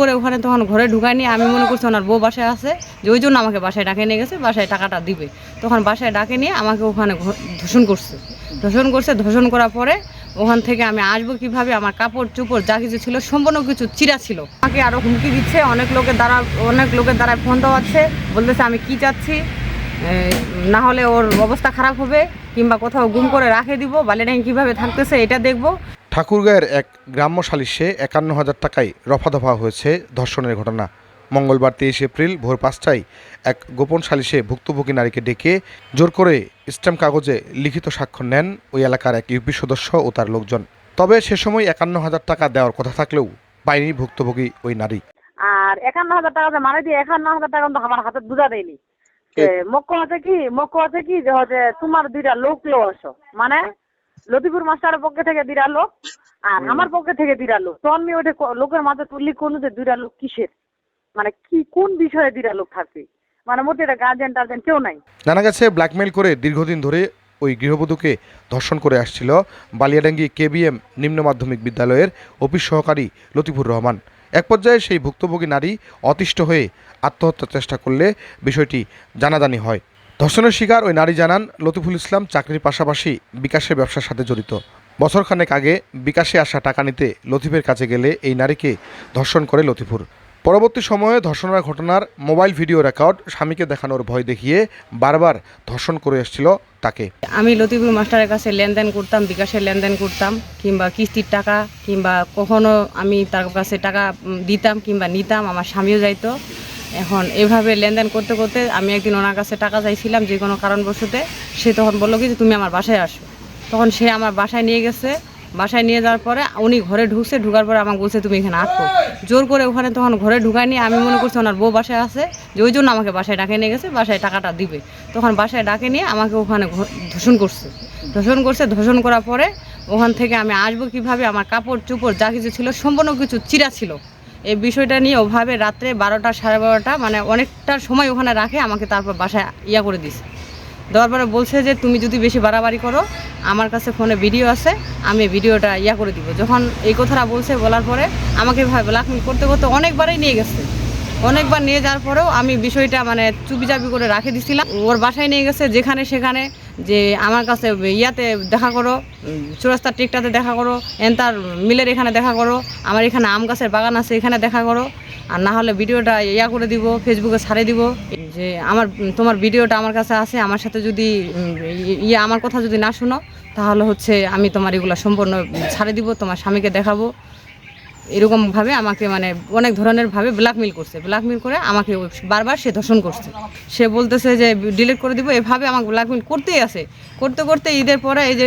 করে ওখানে তখন ঘরে ঢুকায়নি আমি মনে করছি ওনার বউ বাসায় আছে, যে ওই জন্য আমাকে বাসায় ডাকে নিয়ে গেছে, বাসায় টাকাটা দিবে। তখন বাসায় ডাকে নিয়ে আমাকে ওখানে ধর্ষণ করছে। ধর্ষণ করছে ধর্ষণ করার পরে ওখান থেকে আমি আসব কীভাবে, আমার কাপড় চোপড় যা কিছু ছিল, সম্পূর্ণ কিছু চিরা ছিল। আমাকে আরও হুমকি দিচ্ছে, অনেক লোকের দ্বারা, অনেক লোকের দ্বারা ফোন দেওয়াচ্ছে, বলতেছে আমি কি চাচ্ছি না হলে ওর অবস্থা খারাপ হবে, কিংবা কোথাও গুম করে রাখে দিব, বালিডাঙ্গি কীভাবে থাকতেছে, এটা দেখব। ঠাকুরগাঁয়ের এক গ্রাম্য সালিশে একান্ন হাজার টাকায় রফাদফা হয়েছে ধর্ষণের ঘটনা। মঙ্গলবার তেইশ এপ্রিল ভোর পাঁচটায় এক গোপন সালিশে ভুক্তভোগী নারীকে ডেকে জোর করে স্ট্যাম্প কাগজে লিখিত স্বাক্ষর নেন ওই এলাকার এক ইউপি সদস্য ও তার লোকজন। তবে সে সময় একান্ন হাজার টাকা দেওয়ার কথা থাকলেও পায়নি ভুক্তভোগী ওই নারী। আর একান্ন হাজার টাকা যে মানে দিয়ে একান্ন হাজার টাকা আমার হাতে বুঝা দেয়নি। মক্ষ আছে কি? মক্ষ আছে কি? যে তোমার দুইটা লোক লো আসো। মানে লতিপুর মাস্টারের পক্ষে থেকে লোক আর আমার পক্ষে থেকে লোক তখন আমি ওইটা ক- লোকের মাঝে তুললি কোন যে দুইটা লোক কিসের? মানে কি কোন বিষয়ে দুইটা লোক থাকবে? মানে মোটে এটা গার্জেন টার্জেন কেউ নাই। জানা গেছে ব্ল্যাকমেইল করে দীর্ঘদিন ধরে ওই গৃহবধূকে ধর্ষণ করে আসছিল বালিয়াডাঙ্গি কেবিএম নিম্ন মাধ্যমিক বিদ্যালয়ের অফিস সহকারী লতিফুর রহমান। এক পর্যায়ে সেই ভুক্তভোগী নারী অতিষ্ঠ হয়ে আত্মহত্যার চেষ্টা করলে বিষয়টি জানাজানি হয়। ধর্ষণের শিকার ওই নারী জানান, লতিফুল ইসলাম চাকরির পাশাপাশি বিকাশের ব্যবসার সাথে জড়িত। বছরখানেক আগে বিকাশে আসা টাকা নিতে লতিফের কাছে গেলে এই নারীকে ধর্ষণ করে লতিফুর। পরবর্তী সময়ে ধর্ষণের ঘটনার মোবাইল ভিডিও রেকর্ড স্বামীকে দেখানোর ভয় দেখিয়ে বারবার ধর্ষণ করে এসেছিল তাকে। আমি লতিফুল মাস্টারের কাছে লেনদেন করতাম, বিকাশের লেনদেন করতাম, কিংবা কিস্তির টাকা, কিংবা কখনো আমি তার কাছে টাকা দিতাম কিংবা নিতাম, আমার স্বামীও যাইতো। এখন এভাবে লেনদেন করতে করতে আমি একদিন ওনার কাছে টাকা চাইছিলাম যে কোনো কারণবশতে, সে তখন বলল কি যে তুমি আমার বাসায় আসো। তখন সে আমার বাসায় নিয়ে গেছে। বাসায় নিয়ে যাওয়ার পরে উনি ঘরে ঢুকছে, ঢুকার পরে আমাকে বলছে, তুমি এখানে আটকো। জোর করে ওখানে তখন ঘরে ঢুকায়নি। আমি মনে করছি ওনার বউ বাসায় আছে, যে ওই জন্য আমাকে বাসায় ডাকে নিয়ে গেছে, বাসায় টাকাটা দিবে। তখন বাসায় ডাকে নিয়ে আমাকে ওখানে ধর্ষণ করছে। ধর্ষণ করছে ধর্ষণ করার পরে ওখান থেকে আমি আসব কীভাবে, আমার কাপড় চুপড় যা কিছু ছিল, সম্পূর্ণ কিছু চিরা ছিল। এই বিষয়টা নিয়ে ওভাবে রাত্রে বারোটা, সাড়ে বারোটা মানে অনেকটা সময় ওখানে রাখে, আমাকে তারপর বাসায় ইয়া করে দিছে। দেওয়ার পরে বলছে যে, তুমি যদি বেশি বাড়াবাড়ি করো, আমার কাছে ফোনে ভিডিও আছে, আমি ভিডিওটা ইয়া করে দিব। যখন এই কথাটা বলছে, বলার পরে আমাকে ভাই ব্ল্যাকমেল করতে করতে অনেকবারই নিয়ে গেছে। অনেকবার নিয়ে যাওয়ার পরেও আমি বিষয়টা মানে চুপি চাপি করে রাখে দিছিলাম। ওর বাসায় নিয়ে গেছে, যেখানে সেখানে, যে আমার কাছে ইয়াতে দেখা করো, চৌরাস্তার টিকটাতে দেখা করো এন তার মিলের এখানে দেখা করো, আমার এখানে আম গাছের বাগান আছে, এখানে দেখা করো। আর না হলে ভিডিওটা ইয়া করে দিব ফেসবুকে ছাড়ে দিব। যে আমার, তোমার ভিডিওটা আমার কাছে আছে, আমার সাথে যদি ইয়ে আমার কথা যদি না শুনো, তাহলে হচ্ছে আমি তোমার এগুলো সম্পূর্ণ ছাড়ে দিব, তোমার স্বামীকে দেখাবো। এরকমভাবে আমাকে মানে অনেক ধরনের ভাবে ব্ল্যাকমেল করছে। ব্ল্যাকমেল করে আমাকে বারবার সে ধর্ষণ করছে। সে বলতেছে যে ডিলিট করে দিব। এভাবে আমাকে ব্ল্যাকমেল করতেই আছে। করতে করতে ঈদের পরে এই যে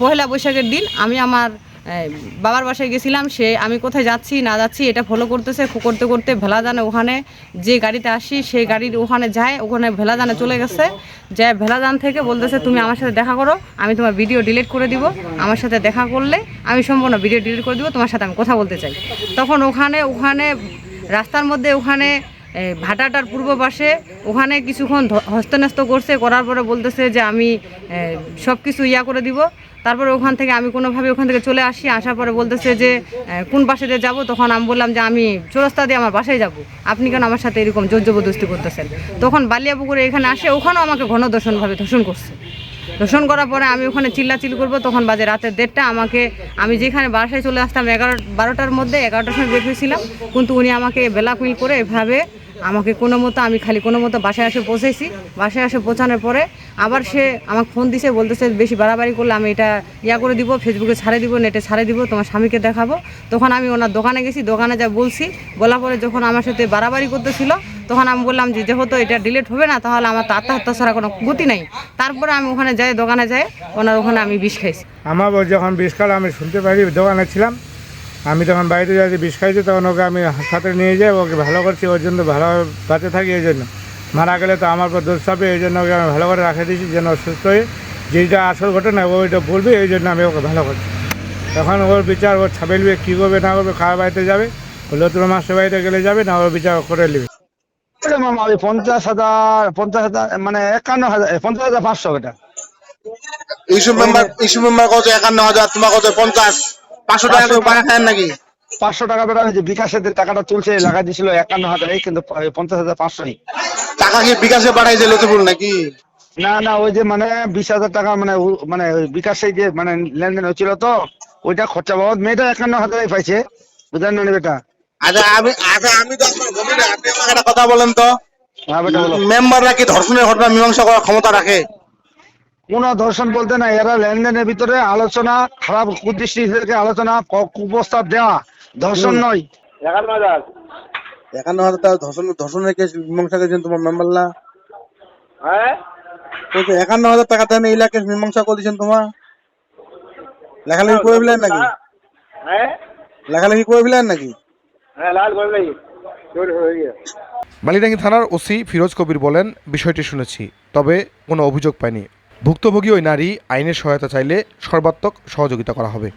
পহেলা বৈশাখের দিন আমি আমার বাবার বাসায় গেছিলাম, সে, আমি কোথায় যাচ্ছি, না যাচ্ছি, এটা ফলো করতেছে করতে করতে ভেলাজানে ওখানে যে গাড়িতে আসি সেই গাড়ির ওখানে যায়, ওখানে ভেলাজানে চলে গেছে। যে ভেলাজান থেকে বলতেছে, তুমি আমার সাথে দেখা করো, আমি তোমার ভিডিও ডিলিট করে দিব। আমার সাথে দেখা করলে আমি সম্পূর্ণ ভিডিও ডিলিট করে দিব, তোমার সাথে আমি কথা বলতে চাই। তখন ওখানে ওখানে, রাস্তার মধ্যে ওখানে ভাটাটার পূর্ব পাশে ওখানে কিছুক্ষণ হস্তন্যস্ত করছে, করার পরে বলতেছে যে আমি সব কিছু ইয়া করে দিব। তারপরে ওখান থেকে আমি কোনোভাবে ওখান থেকে চলে আসি, আসার পরে বলতেছে যে কোন পাশে দিয়ে যাব? তখন আমি বললাম যে, আমি চৌরাস্তা দিয়ে আমার বাসায় যাব। আপনি কেন আমার সাথে এরকম জোর জবরদস্তি করতেছেন? তখন বালিয়াপুকুরে এখানে আসে, ওখানেও আমাকে ঘন দর্শনভাবে ধর্ষণ করছে। ধর্ষণ করার পরে আমি ওখানে চিল্লাচিল করব, তখন বাজে রাতের দেড়টা, আমাকে, আমি যেখানে বাসায় চলে আসতাম এগারো, বারোটার মধ্যে এগারোটার সময় বের হয়েছিলাম। কিন্তু উনি আমাকে বেলাকুইল করে এভাবে আমাকে কোনো মতো আমি খালি কোনো মতো বাসায় এসে পৌঁছেছি। বাসায় এসে পৌঁছানোর পরে আবার সে আমাকে ফোন দিছে, বলতেছে বেশি বাড়াবাড়ি করলে আমি এটা ইয়া করে দিব ফেসবুকে ছাড়ে দিব নেটে ছাড়ে দিব, তোমার স্বামীকে দেখাবো। তখন আমি ওনার দোকানে গেছি, দোকানে যা বলছি, বলার পরে যখন আমার সাথে বাড়াবাড়ি করতেছিল, তখন আমি বললাম যে যেহেতু এটা ডিলিট হবে না, তাহলে আমার তো আত্মহত্যা ছাড়া কোনো গতি নাই। তারপরে আমি ওখানে যাই, দোকানে যাই, ওনার ওখানে আমি বিষ খাইছি। আমার যখন বিষ খাল আমি শুনতে পারি দোকানে ছিলাম। আমি তখন বাড়িতে যাচ্ছি বিষ খাইছি তখন ওকে আমি হাসপাতালে নিয়ে যাই ওকে ভালো করছি ওর জন্য ভালো বাঁচে থাকি এই জন্য। মারা গেলে তো আমার পর দোষ হবে এই জন্য ওকে আমি ভালো করে রাখে দিয়েছি যেন সুস্থ হয়ে যেটা আসল ঘটনা ওইটা বলবে এই জন্য আমি ওকে ভালো করছি। এখন ওর বিচার ওর ছাপেলবে কী করবে না করবে কার বাড়িতে যাবে লতুর মাস্টার বাড়িতে গেলে যাবে না ওর বিচার করে নেবে। মামা ওই পঞ্চাশ হাজার পঞ্চাশ হাজার মানে একান্ন হাজার পঞ্চাশ হাজার পাঁচশো ওটা ইস্যু মেম্বার ইস্যু মেম্বার কত? একান্ন হাজার তোমার কত? পঞ্চাশ। পাঁচশো টাকা করে খায় নাকি? পাঁচশো টাকা বেটা যে টাকাটা তুলছে লাগা দিছিল একান্ন হাজার এই কিন্তু পঞ্চাশ হাজার পাঁচশোই টাকা কি বিকাশে পাঠাইছে লতিফুল নাকি? না না ওই যে মানে বিশ হাজার টাকা মানে মানে বিকাশে যে মানে লেনদেন হচ্ছিল তো ওইটা খরচা বাবদ মেয়েটা একান্ন হাজারই পাইছে। বুঝলেন না বেটা? আচ্ছা আমি আচ্ছা আমি তো আপনার আপনি আমাকে একটা কথা বলেন তো। হ্যাঁ মেম্বাররা কি ধর্ষণের ঘটনা মীমাংসা করার ক্ষমতা রাখে? কোন দর্শন বলতে না এরা লেনদেনের ভিতরে আলোচনা খারাপ কুদৃষ্টি থেকে আলোচনা দেওয়া ধর্ষণ নয়। একান্ন হাজার। টাকা ধর্ষণ ধর্ষণের কেস মীমাংসা করেছেন তোমার মেম্বাররা বলছে একান্ন হাজার টাকা দেন এই কেস মীমাংসা করে দিয়েছেন তোমার? লেখালেখি করে ফেলেন নাকি? লেখালেখি করে ফেলেন নাকি? বালিডাঙ্গি থানার ওসি ফিরোজ কবির বলেন বিষয়টি শুনেছি তবে কোনো অভিযোগ পাইনি। ভুক্তভোগী ওই নারী আইনের সহায়তা চাইলে সর্বাত্মক সহযোগিতা করা হবে।